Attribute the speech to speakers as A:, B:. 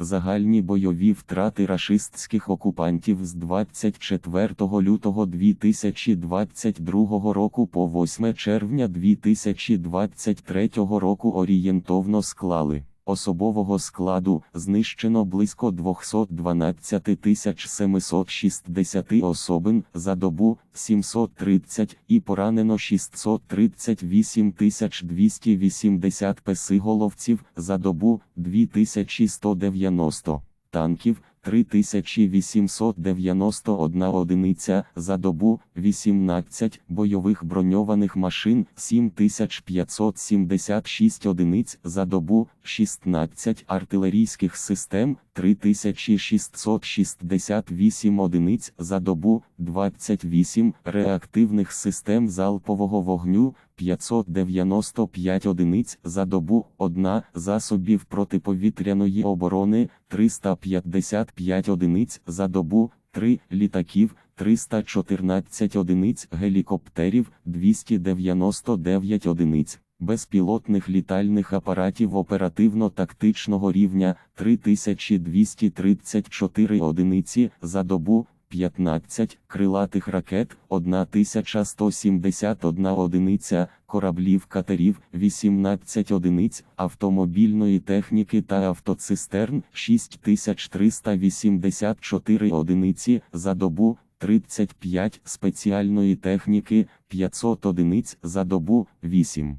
A: Загальні бойові втрати рашистських окупантів з 24 лютого 2022 року по 8 червня 2023 року орієнтовно склали. Особового складу знищено близько 212 760 особин за добу 730 і поранено 638 280 песиголовців за добу 2190 танків. 3891 одиниця за добу, 18 бойових броньованих машин, 7576 одиниць за добу, 16 артилерійських систем, 3668 одиниць за добу, 28 реактивних систем залпового вогню, 595 одиниць за добу, 1 засобів протиповітряної оборони, 355 одиниць за добу, 3 літаків, 314 одиниць гелікоптерів, 299 одиниць. Безпілотних літальних апаратів оперативно-тактичного рівня 3234 одиниці за добу, 15 крилатих ракет, 1171 одиниця, кораблів катерів, 18 одиниць, автомобільної техніки та автоцистерн, 6384 одиниці за добу, 35 спеціальної техніки, 500 одиниць за добу, 8.